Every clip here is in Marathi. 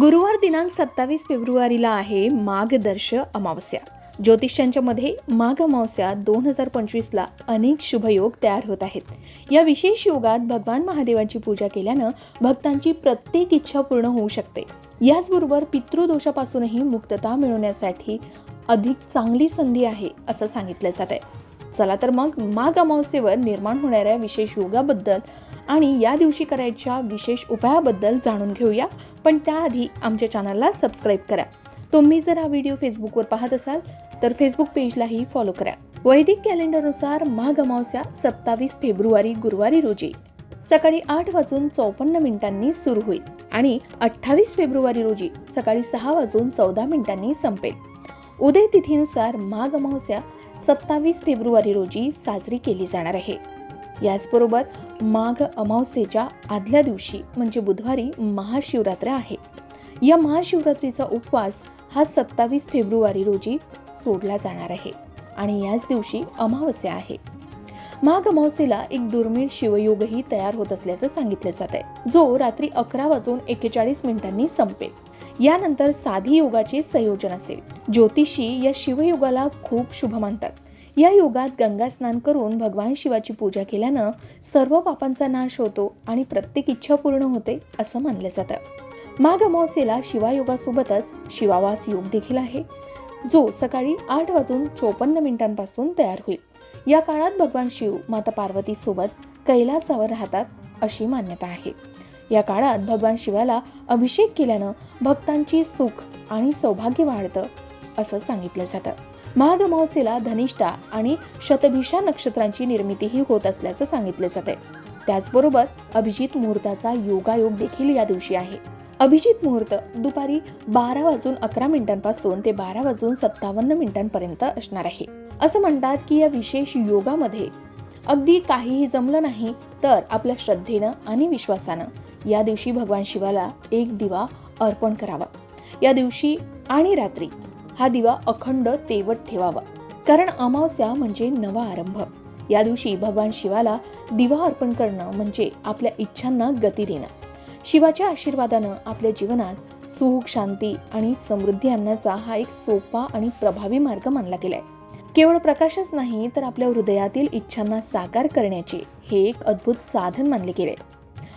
गुरुवार दिनांक सत्तावीस फेब्रुवारीला आहे मागदर्श अमावस्या. ज्योतिषांच्या मध्ये माघ अमावस्या दोन हजार पंचवीसला अनेक शुभयोग तयार होत आहेत. या विशेष योगात भगवान महादेवाची पूजा केल्यानं भक्तांची प्रत्येक इच्छा पूर्ण होऊ शकते. याचबरोबर पितृदोषापासूनही मुक्तता मिळवण्यासाठी अधिक चांगली संधी आहे असं सांगितलं जात आहे. चला तर मग माघ अमावस्येवर निर्माण होणाऱ्या विशेष योगाबद्दल आणि या दिवशी करायच्या विशेष उपायाबद्दल जाणून घेऊया. पण त्याआधी आमच्या चॅनलला सबस्क्राईब करा. तुम्ही जर हा व्हिडिओ फेसबुकवर पाहत असाल तर फेसबुक पेजलाही फॉलो करा. वैदिक कॅलेंडरनुसार माघ अमावस्या सत्तावीस फेब्रुवारी गुरुवारी रोजी. सकाळी आठ वाजून चौपन्न मिनिटांनी सुरू होईल आणि अठ्ठावीस फेब्रुवारी रोजी सकाळी सहा वाजून चौदा मिनिटांनी संपेल. उदय तिथीनुसार माघ अमावस्या सत्तावीस फेब्रुवारी रोजी साजरी केली जाणार आहे. याचबरोबर माघ अमावस्येच्या आदल्या दिवशी म्हणजे बुधवारी महाशिवरात्र आहे. या महाशिवरात्रीचा उपवास हा सत्तावीस फेब्रुवारी रोजी सोडला जाणार आहे आणि याच दिवशी अमावस्या आहे. माघ अमावस्येला एक दुर्मिळ शिवयोगही तयार होत असल्याचं सांगितलं जात आहे. जो रात्री अकरा वाजून एकेचाळीस मिनिटांनी संपेल. यानंतर साधी योगाचे संयोजन असेल. ज्योतिषी या शिवयोगाला खूप शुभ मानतात. या योगात गंगा स्नान करून भगवान शिवाची पूजा केल्यानं सर्व पापांचा नाश होतो आणि प्रत्येक इच्छा पूर्ण होते असं मानलं जातं. माघ अमावस्येला शिवायोगासोबतच शिवावास योग देखील आहे जो सकाळी आठ वाजून चोपन्न मिनिटांपासून तयार होईल. या काळात भगवान शिव माता पार्वतीसोबत कैलासावर राहतात अशी मान्यता आहे. या काळात भगवान शिवाला अभिषेक केल्यानं भक्तांची सुख आणि सौभाग्य वाढतं असं सांगितलं जातं. माघ धनिष्ठा आणि शतभिषा नक्षत्रांची निर्मितीही होत असल्याचं सांगितलं जाते त्याचबरोबर अभिजित मुहूर्ताचा योगायोग देखील या दिवशी आहे. अभिजित मुहूर्त दुपारी बारा वाजून अकरा मिनिटांपासून ते बारा वाजून सत्तावन्न मिनिटांपर्यंत असणार आहे. असं म्हणतात की या विशेष योगामध्ये अगदी काहीही जमलं नाही तर आपल्या श्रद्धेनं आणि विश्वासानं या दिवशी भगवान शिवाला एक दिवा अर्पण करावा. या दिवशी आणि रात्री हा दिवा अखंड तेवत ठेवावा. कारण अमावस्या म्हणजे नवा आरंभ. या दिवशी भगवान शिवाला दिवा अर्पण करणं म्हणजे आपल्या इच्छांना गती देणं. शिवाच्या आशीर्वादानं आपल्या जीवनात सुख शांती आणि समृद्धी आणण्याचा हा एक सोपा आणि प्रभावी मार्ग मानला गेलाय. केवळ प्रकाशच नाही तर आपल्या हृदयातील इच्छांना साकार करण्याचे हे एक अद्भुत साधन मानले गेले.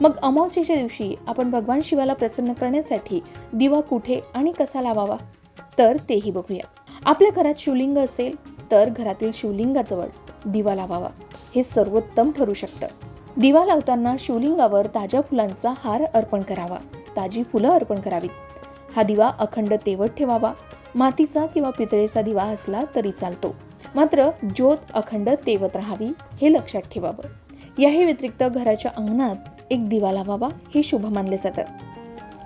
मग अमावस्येच्या दिवशी आपण भगवान शिवाला प्रसन्न करण्यासाठी दिवा कुठे आणि कसा लावावा? तर तेही बघूया. आपल्या घरात शिवलिंग असेल तर घरातील शिवलिंगाजवळ दिवा लावावा. हे सर्वोत्तम ठरू शकतं. दिवा लावताना शिवलिंगावर ताज्या फुलांचा हार अर्पण करावा. ताजी फुलं अर्पण करावीत. हा दिवा अखंड तेवत ठेवावा. मातीचा किंवा पितळेचा दिवा असला तरी चालतो. मात्र ज्योत अखंड तेवत राहावी हे लक्षात ठेवावं. याही व्यतिरिक्त घराच्या अंगणात एक दिवा लावावा हे शुभ मानले जातं.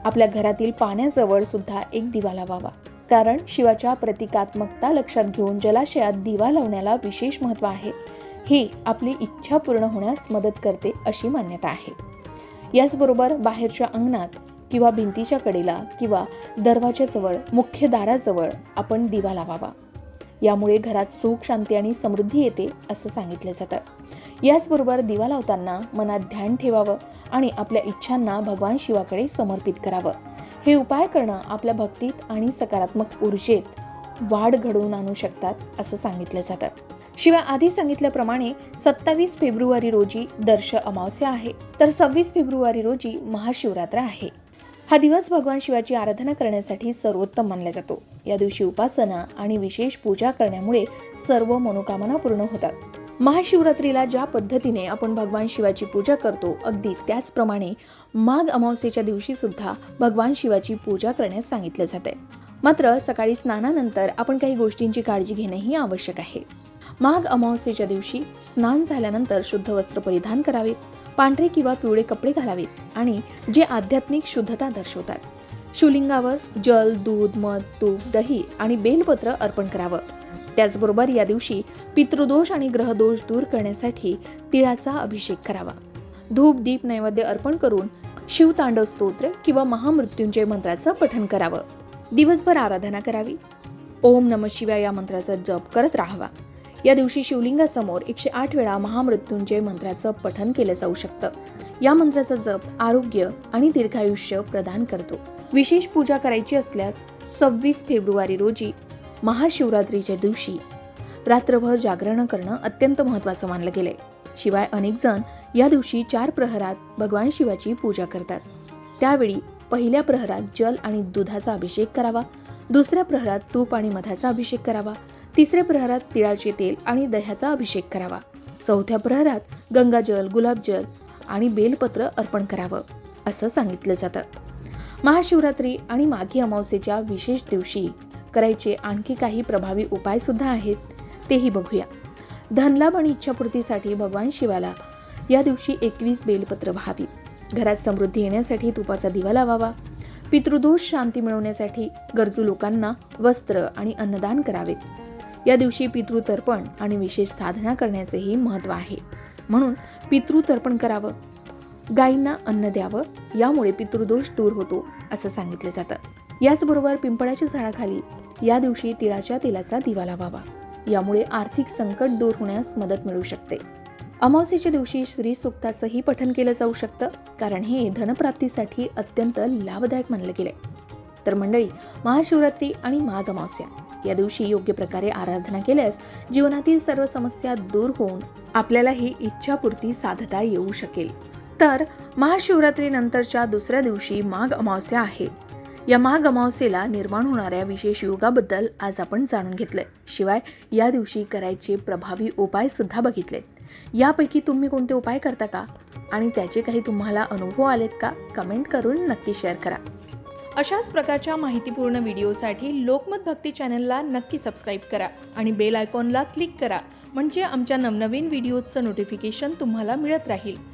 आपल्या घरातील पाण्याजवळ सुद्धा एक दिवा लावावा. कारण शिवाच्या प्रतिकात्मकता लक्षात घेऊन जलाशयात दिवा लावण्याला विशेष महत्त्व आहे. हे आपली इच्छा पूर्ण होण्यास मदत करते अशी मान्यता आहे. याचबरोबर बाहेरच्या अंगणात किंवा भिंतीच्या कडेला किंवा दरवाजाजवळ मुख्य दाराजवळ आपण दिवा लावावा. यामुळे घरात सुख शांती आणि समृद्धी येते असं सांगितलं जातं. याचबरोबर दिवा लावताना मनात ध्यान ठेवावं आणि आपल्या इच्छांना भगवान शिवाकडे समर्पित करावं. हे उपाय करणं आपल्या भक्तीत आणि सकारात्मक ऊर्जेत वाढ घडवून आणू शकतात असं सांगितलं जातं. शिवाय आधी सांगितल्याप्रमाणे सत्तावीस फेब्रुवारी रोजी दर्श अमावस्या आहे तर सव्वीस फेब्रुवारी रोजी महाशिवरात्र आहे. हा दिवस भगवान शिवाची आराधना करण्यासाठी सर्वोत्तम मानला जातो. या दिवशी उपासना आणि विशेष पूजा करण्यामुळे सर्व मनोकामना पूर्ण होतात. महाशिवरात्रीला ज्या पद्धतीने आपण भगवान शिवाची पूजा करतो अगदी त्याचप्रमाणे माघ अमावस्येच्या दिवशी सुद्धा भगवान शिवाची पूजा करण्यास सांगितलं जाते मात्र सकाळी स्नानानंतर आपण काही गोष्टींची काळजी घेणेही आवश्यक आहे. माघ अमावस्येच्या दिवशी स्नान झाल्यानंतर शुद्ध वस्त्र परिधान करावेत पांढरे किंवा पिवळे कपडे घालावेत आणि जे आध्यात्मिक शुद्धता दर्शवतात. शिवलिंगावर जल दूध मध तूप दही आणि बेलपत्र अर्पण करावं. त्याचबरोबर या दिवशी पितृदोष आणि ग्रहदोष दूर करण्यासाठी तिळाचा अभिषेक करावा. धूप दीप नैवेद्य अर्पण करून शिवतांडव स्तोत्र किंवा महामृत्युंजय मंत्राचं पठन करावं. दिवसभर आराधना करावी. ओम नम शिवाय या मंत्राचा जप करत राहावा. या दिवशी शिवलिंगासमोर एकशे आठ वेळा महामृत्युंजय मंत्राचं पठन केलं जाऊ शकतं. या मंत्राचा जप आरोग्य आणि दीर्घायुष्य प्रदान करतो. विशेष पूजा करायची असल्यास सव्वीस फेब्रुवारी रोजी महाशिवरात्रीच्या दिवशी रात्रभर जागरण करणं अत्यंत महत्त्वाचं मानलं गेलंय. शिवाय अनेक जण या दिवशी चार प्रहरात भगवान शिवाची पूजा करतात. त्यावेळी पहिल्या प्रहरात जल आणि दुधाचा अभिषेक करावा दुसऱ्या प्रहरात तूप आणि मधाचा अभिषेक करावा तिसऱ्या प्रहरात तिळाचे तेल आणि दह्याचा अभिषेक करावा चौथ्या प्रहरात गंगाजल गुलाबजल आणि बेलपत्र अर्पण करावं असं सांगितलं जातं. महाशिवरात्री आणि माघी अमावस्येच्या विशेष दिवशी करायचे आणखी काही प्रभावी उपाय सुद्धा आहेत तेही बघूया. धनलाभ आणि इच्छापूर्तीसाठी भगवान शिवाला या दिवशी एकवीस बेलपत्र व्हावी. घरात समृद्धी येण्यासाठी तुपाचा दिवा लावावा. पितृदोष शांती मिळवण्यासाठी गरजू लोकांना वस्त्र आणि अन्नदान करावे. या दिवशी पितृतर्पण आणि विशेष साधना करण्याचेही महत्त्व आहे. म्हणून पितृतर्पण करावं. गायींना अन्न द्यावं. यामुळे पितृदोष दूर होतो असं सांगितलं जातं. याचबरोबर पिंपळाच्या झाडाखाली या दिवशी तिळाच्या तेलाचा दिवा लावावा यामुळे आर्थिक संकट दूर होण्यास मदत मिळू शकते. अमावस्येच्या दिवशी श्री सुक्ताचंही पठन केलं जाऊ शकतं कारण हे धनप्राप्तीसाठी अत्यंत लाभदायक मानलं गेलं तर मंडळी महाशिवरात्री आणि माघ अमावस्या या दिवशी योग्य प्रकारे आराधना केल्यास जीवनातील सर्व समस्या दूर होऊन आपल्याला ही इच्छापूर्ती साधता येऊ शकेल. तर महाशिवरात्रीनंतरच्या दुसऱ्या दिवशी माघ अमावस्या आहे. या महागमावसेला निर्माण होणाऱ्या विशेष योगाबद्दल आज आपण जाणून घेतलंय. शिवाय या दिवशी करायचे प्रभावी उपाय सुद्धा बघितलेत. यापैकी तुम्ही कोणते उपाय करता का? आणि त्याचे काही तुम्हाला अनुभव आलेत का? कमेंट करून नक्की शेअर करा. अशाच प्रकारच्या माहितीपूर्ण व्हिडिओसाठी लोकमत भक्ती चॅनलला नक्की सबस्क्राईब करा आणि बेल आयकॉनला क्लिक करा. म्हणजे आमच्या नवनवीन व्हिडिओचं नोटिफिकेशन तुम्हाला मिळत राहील.